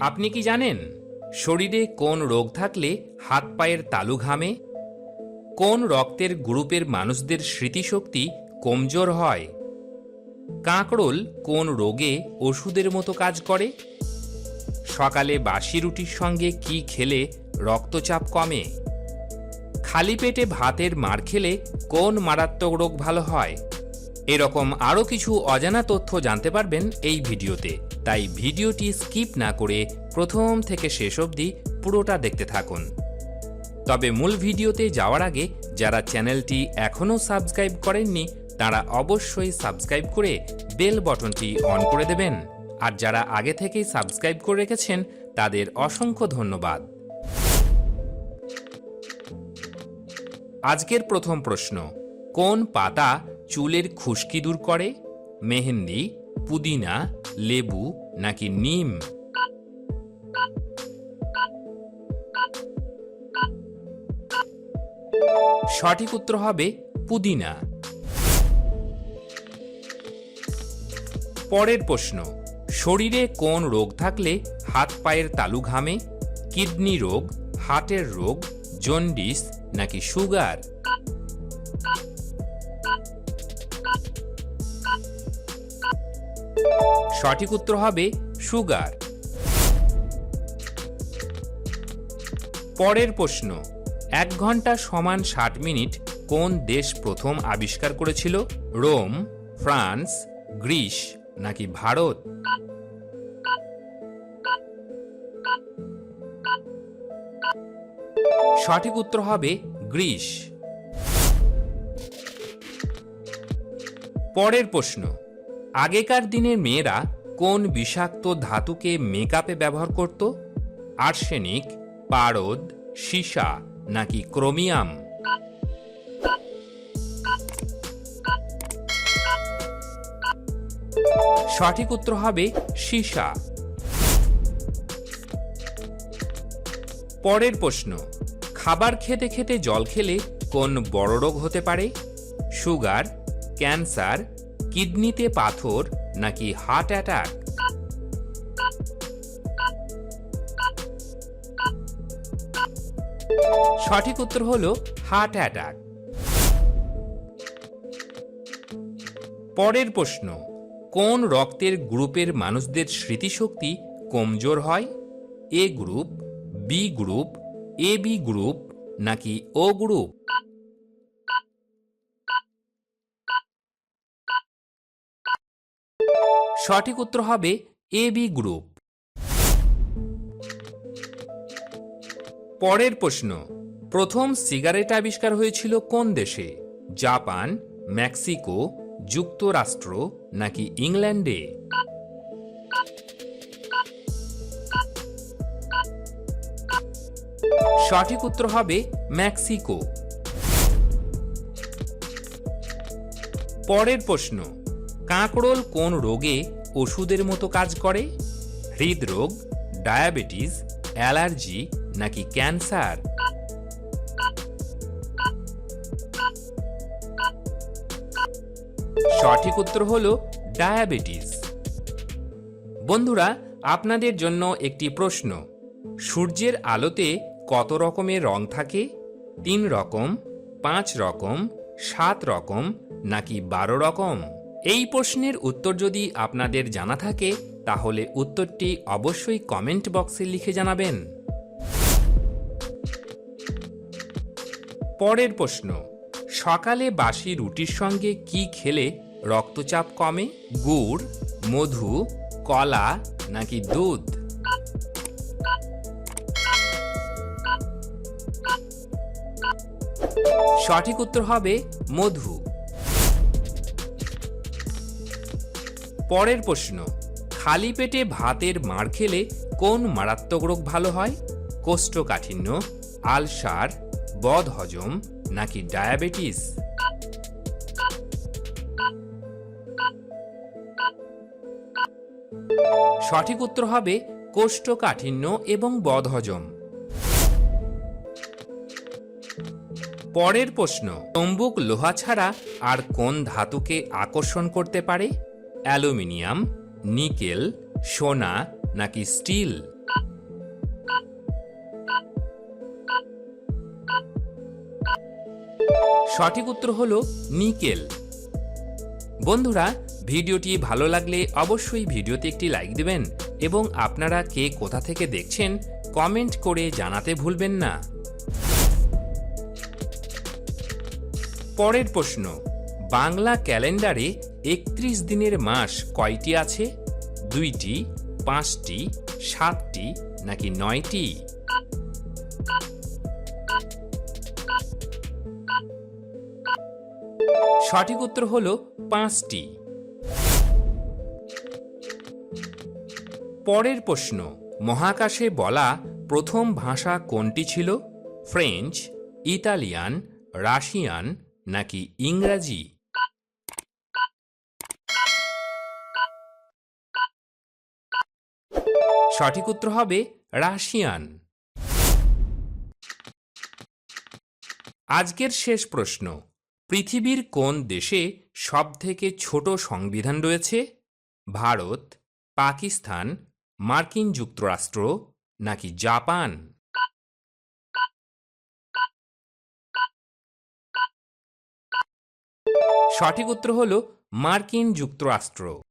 আপনি কি জানেন শরীরে কোন রোগ থাকলে হাত পায়ের তালু ঘামে? কোন রক্তের গ্রুপের মানুষদের স্মৃতিশক্তি কমজোর হয়? কাঁকরোল কোন রোগে ওষুধের মতো কাজ করে? সকালে বাসি রুটির সঙ্গে কি খেলে রক্তচাপ কমে? খালি পেটে ভাতের মার খেলে কোন মারাত্মক রোগ ভালো হয়? এরকম আরও কিছু অজানা তথ্য জানতে পারবেন এই ভিডিওতে। তাই ভিডিওটি স্কিপ না করে প্রথম থেকে শেষ অবধি পুরোটা দেখতে থাকুন। তবে মূল ভিডিওতে যাওয়ার আগে যারা চ্যানেলটি এখনও সাবস্ক্রাইব করেননি, তারা অবশ্যই সাবস্ক্রাইব করে বেল বটনটি অন করে দেবেন। আর যারা আগে থেকেই সাবস্ক্রাইব করে রেখেছেন, তাদের অসংখ্য ধন্যবাদ। আজকের প্রথম প্রশ্ন, কোন পাতা চুলের খুশকি দূর করে, মেহেন্দি, পুদিনা, লেবু নাকি নিম? সঠিক উত্তর হবে পুদিনা। পরের প্রশ্ন, শরীরে কোন রোগ থাকলে হাত পায়ের তালু ঘামে, কিডনি রোগ, হার্টের রোগ, জন্ডিস নাকি সুগার? সঠিক উত্তর হবে সুগার। পরের প্রশ্ন, এক ঘণ্টা সমান ষাট মিনিট কোন দেশ প্রথম আবিষ্কার করেছিল? রোম, ফ্রান্স, গ্রিস নাকি ভারত? সঠিক উত্তর হবে গ্রিস। পরের প্রশ্ন আগেকার দিনের মেয়েরা কোন বিষাক্ত ধাতুকে মেকআপে ব্যবহার করত? আর্সেনিক পারদ, সীসা, নাকি ক্রোমিয়াম সঠিক উত্তর হবে সীসা। পরের প্রশ্ন, খাবার খেতে খেতে জল খেলে কোন বড় রোগ হতে পারে? সুগার ক্যান্সার কিডনিতে পাথর নাকি হার্ট অ্যাটাক? সঠিক উত্তর হল হার্ট অ্যাটাক। পরের প্রশ্ন, কোন রক্তের গ্রুপের মানুষদের স্মৃতিশক্তি কমজোর হয়? A group, B group, A B group নাকি ও গ্রুপ? সঠিক উত্তর হবে এ বি গ্রুপ। পরের প্রশ্ন, প্রথম সিগারেট আবিষ্কার হয়েছিল কোন দেশে? জাপান, মেক্সিকো, যুক্তরাষ্ট্র নাকি ইংল্যান্ডে? সঠিক উত্তর হবে মেক্সিকো। পরের প্রশ্ন কাঁকরোল কোন রোগে ওষুধের মতো কাজ করে? হৃদরোগ, ডায়াবেটিস, অ্যালার্জি নাকি ক্যান্সার? সঠিক উত্তর হল ডায়াবেটিস। বন্ধুরা, আপনাদের জন্য একটি প্রশ্ন। সূর্যের আলোতে কত রকমের রং থাকে? তিন রকম, পাঁচ রকম, সাত রকম নাকি বারো রকম? এই প্রশ্নের উত্তর যদি আপনাদের জানা থাকে, তাহলে উত্তরটি অবশ্যই কমেন্ট বক্সে লিখে জানাবেন। পরের প্রশ্ন, সকালে বাসি রুটির সঙ্গে কি খেলে রক্তচাপ কমে? গুড়, মধু, কলা নাকি দুধ? সঠিক উত্তর হবে মধু। পরের প্রশ্ন, খালি পেটে ভাতের মার খেলে কোন মারাত্মক রোগ ভালো হয়? কোষ্ঠকাঠিন্য, আলসার বদহজম নাকি ডায়াবেটিস? সঠিক উত্তর হবে কোষ্ঠকাঠিন্য এবং বদহজম পরের প্রশ্ন, তম্বুক লোহা ছাড়া আর কোন ধাতুকে আকর্ষণ করতে পারে? অ্যালুমিনিয়াম, নিকেল, সোনা নাকি স্টিল? সঠিক উত্তর হল নিকেল। বন্ধুরা, ভিডিওটি ভালো লাগলে অবশ্যই ভিডিওতে একটি লাইক দেবেন এবং আপনারা কে কোথা থেকে দেখছেন কমেন্ট করে জানাতে ভুলবেন না। পরের প্রশ্ন, বাংলা ক্যালেন্ডারে একত্রিশ দিনের মাস কয়টি আছে? দুইটি, পাঁচটি, সাতটি, নাকি নয়টি? সঠিক উত্তর হল পাঁচটি। পরের প্রশ্ন, মহাকাশে বলা প্রথম ভাষা কোনটি ছিল? ফ্রেঞ্চ, ইতালিয়ান, রাশিয়ান, নাকি ইংরাজি? সঠিক উত্তর হবে রাশিয়ান। আজকের শেষ প্রশ্ন, পৃথিবীর কোন দেশে সবথেকে ছোট সংবিধান রয়েছে? ভারত, পাকিস্তান, মার্কিন যুক্তরাষ্ট্র নাকি জাপান? সঠিক উত্তর হল মার্কিন যুক্তরাষ্ট্র।